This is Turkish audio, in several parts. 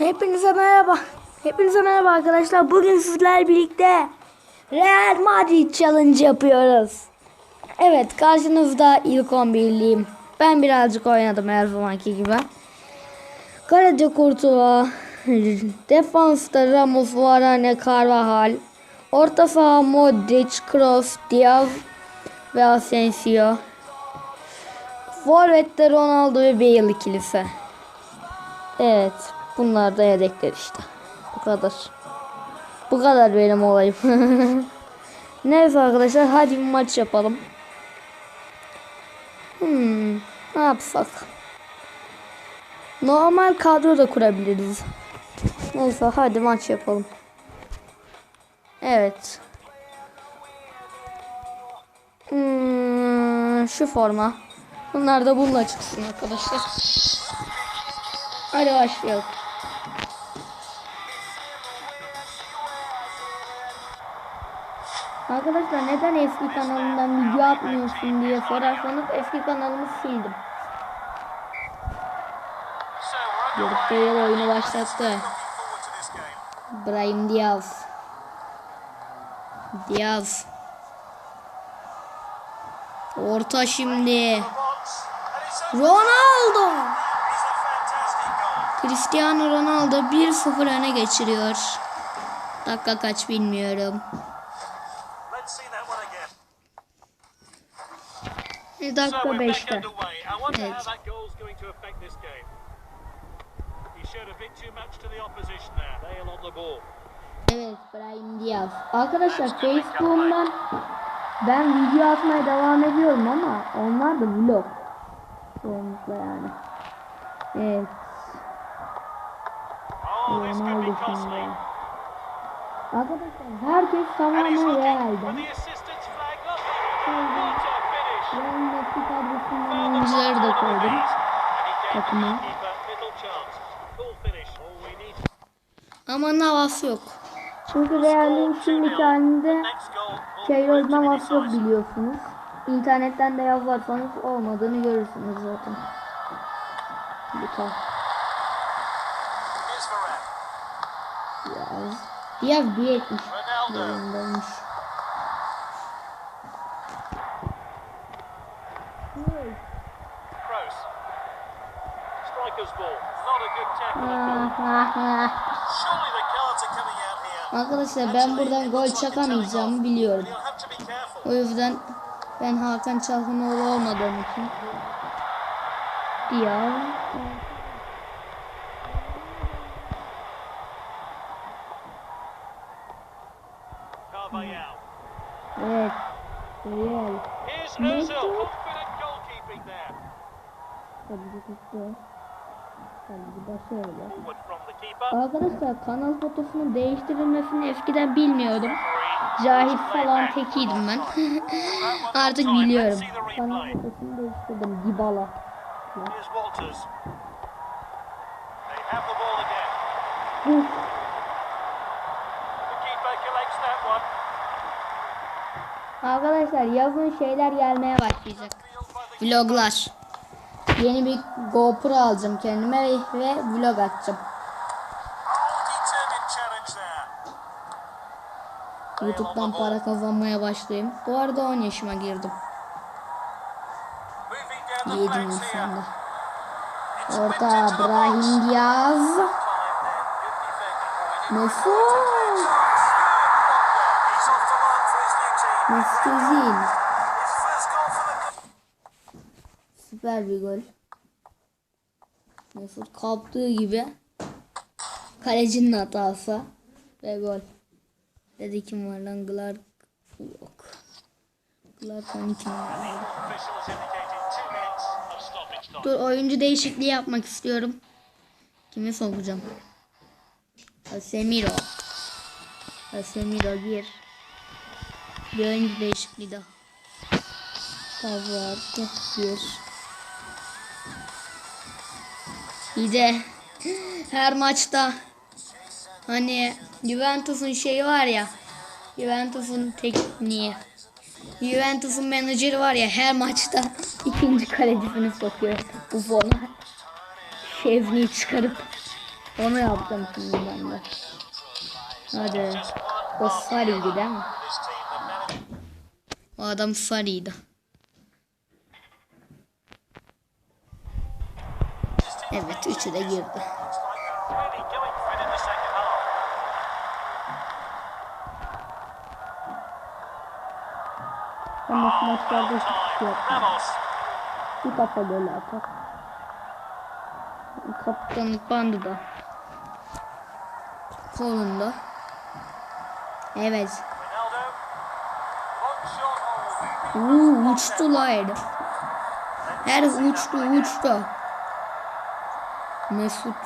Hepinize merhaba. Hepinize merhaba arkadaşlar. Bugün sizlerle birlikte Real Madrid Challenge yapıyoruz. Evet karşınızda ilk 11'liyim. Ben birazcık oynadım her zamanki gibi. Kaleci Kurtuğa. Defansta Ramos, Varane, Carvajal. Orta saha Modric, Kroos, Diaz ve Asensio. Forvet'te Ronaldo ve Bale ikilisi. Evet. Bunlar da yedekler işte. Bu kadar. Bu kadar benim olayım. Neyse arkadaşlar hadi bir maç yapalım. Hmm, ne yapsak? Normal kadro da kurabiliriz. Neyse hadi maç yapalım. Evet. Hmm, şu forma. Bunlar da bununla çıksın arkadaşlar. Hadi başlayalım. Arkadaşlar neden eski kanalından video atmıyorsun diye sorarsanız eski kanalımı sildim. Gareth Bale oyunu başlattı. Brahim Diaz. Diaz. Orta şimdi. Ronaldo. Cristiano Ronaldo 1-0 öne geçiriyor. Dakika kaç bilmiyorum. Bale on the ball. Evet Brahim Diaz. Arkadaşlar Facebook'umdan ben video atmaya devam ediyorum ama onlar da vlog. Çoğunlukla yani. Evet. Oh, Ronaldo şimdi. Arkadaşlar herkes tamamen looking Madrid kadrosundan oyuncuları da koydum. Takıma. Ama havası yok. Çünkü Real'in şimdiki halinde be havası yok biliyorsunuz. İnternetten de yazarsanız olmadığını görürsünüz zaten. Lütfen. Varane. Biraz. Diaz 1.70 Ronaldo. Arkadaşlar ben buradan gol çakamayacağımı biliyorum. O yüzden ben Hakan Çalhanoğlu olmadığım için Carvajal. Evet. Real. Here's. Ozil. Confident goalkeeping there. Arkadaşlar kanal fotosunun değiştirilmesini eskiden bilmiyordum. Cahil falan tekiydim ben. Artık biliyorum. Kanal fotosunu değiştirdim. Uf. One. Arkadaşlar yazın şeyler gelmeye başlayacak. Vloglar. Yeni bir GoPro alacağım kendime ve, vlog atacağım. YouTube'dan para kazanmaya başlayayım. Bu arada 10 yaşıma girdim. Moving down the 7 flanks here. Nisan'da. It's Orta whipped into the box. Brahim Diaz. Mesut. He's off Süper bir gol. Mesut kaptığı gibi kalecinin hatası ve gol. Dedi kim var lan Clark yok. Of stoppage time. Dur oyuncu değişikliği yapmak istiyorum. Kimi sokacağım? Casemiro. Casemiro gir. Bir oyuncu değişikliği daha. Pavard gir. Bir de her maçta hani Juventus'un şeyi var ya Juventus'un tekniği Juventus'un menajeri var ya her maçta ikinci kalecisini sokuyor bu fona. Şevni'yi çıkarıp Onu yaptım şimdi ben de. Hadi. O Fari'ydi değil mi? O adam Fari'ydi. Evet üçü de girdi. Ama maçlarda hiç şey. Ramos. Bir kafa böyle atar. Kaptanlık bandı da. Kolunda. Evet. Uuu uçtular. Her uçtu uçtu. Mesut.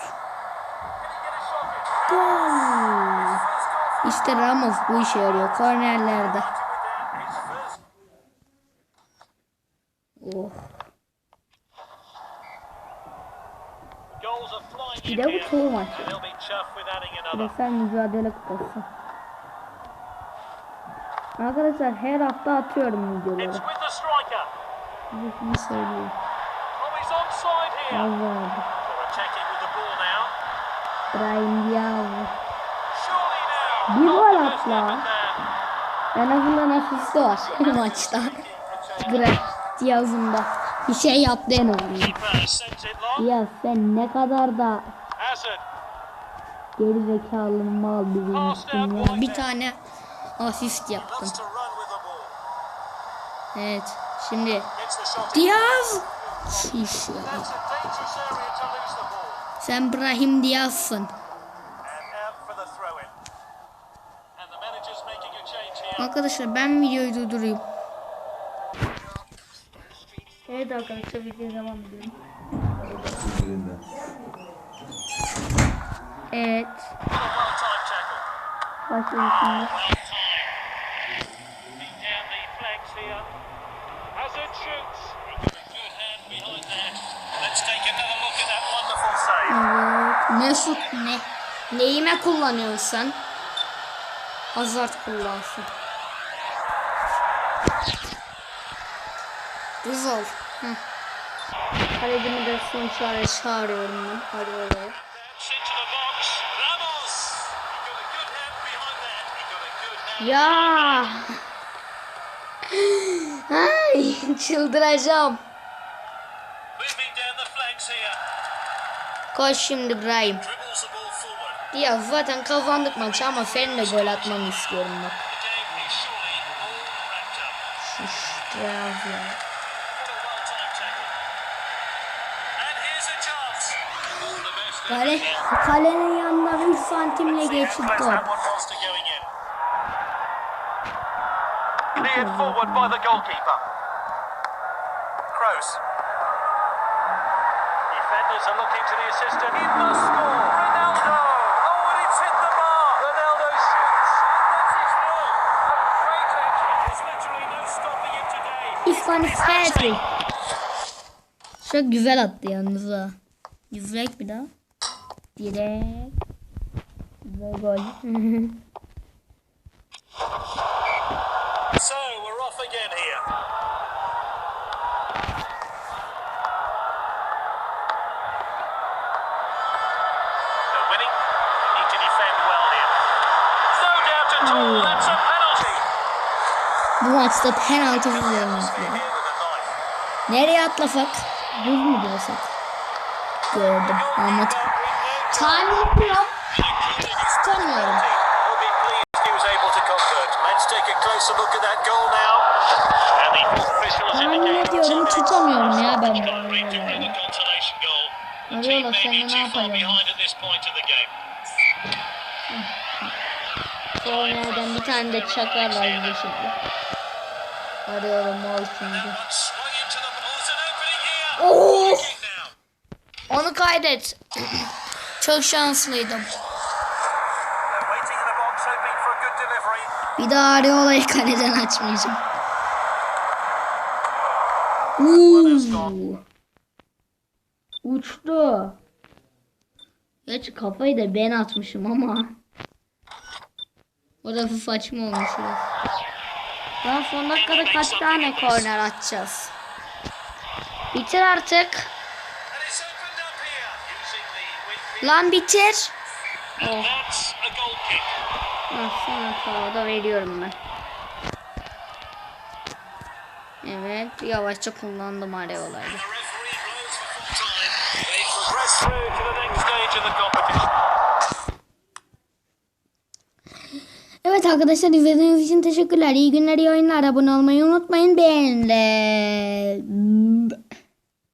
Gol. İşte Ramos bu işe yarıyor. Kornerlerde. Oh. Bir de bu çoğu maç. Bireysel mücadele kupası. Arkadaşlar her hafta atıyorum videoları. şunu söyleyeyim. Oh, he's Brahim Diaz. Bir gol the best at lan. effort there. En azından asisti var maçta. Brahim Diaz'ın da bir şey yaptı en azından. Ya sen ne kadar da geri zekalı mal biriymişsin ya. Bir tane asist yaptım. Evet. Şimdi. Diaz. Şiş ya. Sen Brahim Diaz'sın. Arkadaşlar ben videoyu durdurayım. Evet arkadaşlar videoya devam edelim. Evet. Başlıyoruz şimdi. Hazard shoots. Mesut ne? Neyime kullanıyorsun sen? Hazard kullansın. Güzel. Hı. Kalecimi de son çare çağırıyorum ben. Hadi oraya. That's into the Koş şimdi forward. Ya zaten kazandık maçı ama senin de gol atmanı istiyorum bak. Best. Kale, kalenin yanına 3 santimle geçip gol. Cleared forward by the goalkeeper. Kroos. Defenders are looking to the assistant. In the score. Ronaldo. Oh, and it's hit the bar. Ronaldo shoots. And that's his goal. A great entry. There's literally no stopping him today. İsmail Ferdi. Çok güzel attı yalnız ha. Direkt bir daha. Direkt. Ve gol. Bu maçta penaltı Look kullanıldı. here with a knife. Nereye atlasak? Düz mü diyorsak? Gördüm. Anladım. Time yok. Tutamıyorum. Tahmin ediyorum tutamıyorum ya ben bu oyunu. Arıyorlar, sen ne too game. Kornerden bir tane de çakarlar bize şimdi. Arıyorum mal here. Oh! Onu kaydet. Çok şanslıydım. Bir daha Areola'yı kaleden açmayacağım. Uuu. Uçtu. Geç kafayı da ben atmışım ama. O da bir saçma olmuş biraz. Daha son dakikada kaç tane korner atacağız? Bitir artık. Lan bitir. Oh. Ah, sana da veriyorum ben. Evet, yavaşça kullandım areolayı. Evet arkadaşlar izlediğiniz için teşekkürler. İyi günler, iyi oyunlar. Abone olmayı unutmayın. Beğenin.